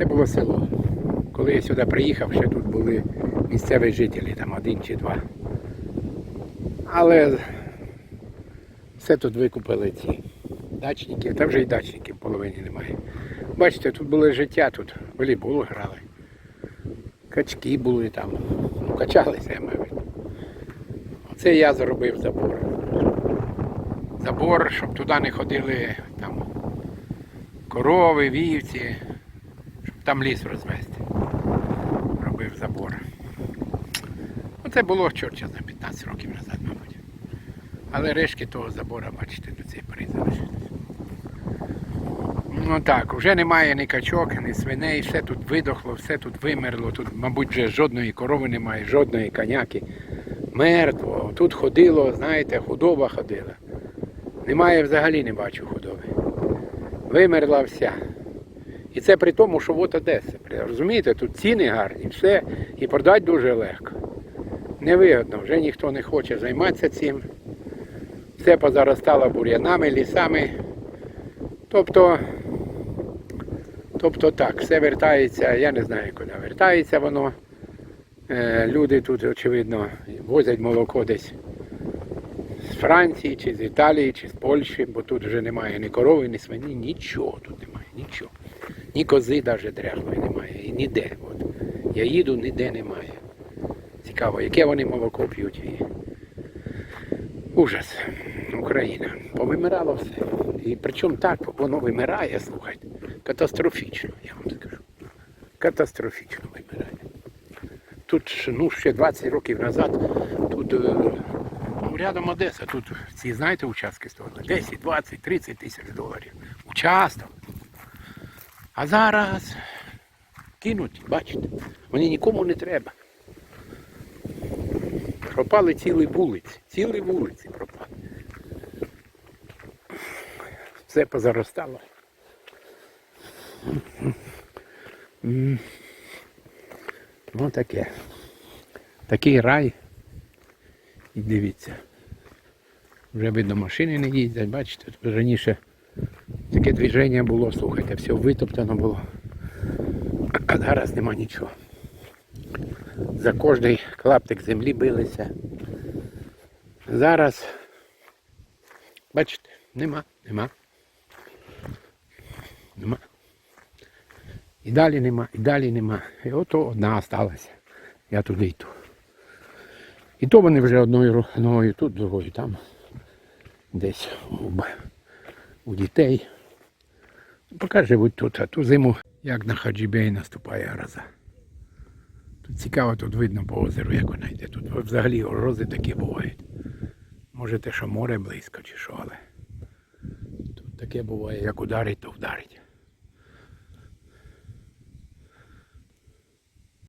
Це було село. Коли я сюди приїхав, ще тут були місцеві жителі, там один чи два. Але все тут викупили ці дачники, та вже і дачників половині немає. Бачите, тут було життя, тут волейбол грали. Качки були там. Ну, качалися, виду. Оце я зробив забор. Забор, щоб туди не ходили там корови, вівці, там ліс розвести. Робив забор. Оце було чорча за 15 років назад, мабуть. Але решки того забора, бачите, до цієї пори залишились. Ну так, вже немає ні качок, ні свиней, все тут видохло, все тут вимерло. Тут, мабуть, вже жодної корови немає, жодної коняки. Мертво. Тут ходило, знаєте, худоба ходила. Немає взагалі не бачу худоби. Вимерла вся. І це при тому, що от Одеса. Розумієте, тут ціни гарні, все, і продати дуже легко. Невигодно, вже ніхто не хоче займатися цим. Все позаростало бур'янами, лісами. Тобто, тобто так, все вертається, я не знаю, куди вертається воно. Е, Люди тут, очевидно, возять молоко десь з Франції, чи з Італії, чи з Польщі, бо тут вже немає ні корови, ні свині, нічого тут немає, нічого. Ні кози навіть дряглої немає. І ніде. От. Я їду, ніде немає. Цікаво, яке вони молоко п'ють. Ужас. Україна. Повимирало все. І причому так, воно вимирає, слухайте, катастрофічно, я вам скажу. Катастрофічно вимирає. Тут ну, ще 20 років назад, тут е, ну, рядом Одеса, тут ці, знаєте, участки стоїли 10, 20, 30 тисяч доларів. Участок. А зараз кинуть, бачите, вони нікому не треба. Пропали цілі вулиці, цілі вулиці пропали. Все позаростало. Ну таке. Такий рай. І дивіться. Вже видно машини не їздять, бачите, раніше таке движення було, слухайте, все витоптано було. А зараз нема нічого. За кожний клаптик землі билися. Зараз, бачите, нема, нема. Нема. І далі нема, і далі нема. І ото одна осталася. Я туди йду. І то вони вже одною ногою тут, другою там. Десь у дітей. Поки живуть тут, а ту зиму, як на Хаджібей наступає гроза. Тут цікаво, тут видно по озеру, як вона йде. Тут взагалі грози такі бувають. Може те, що море близько чи що, але тут таке буває, як ударить, то вдарить.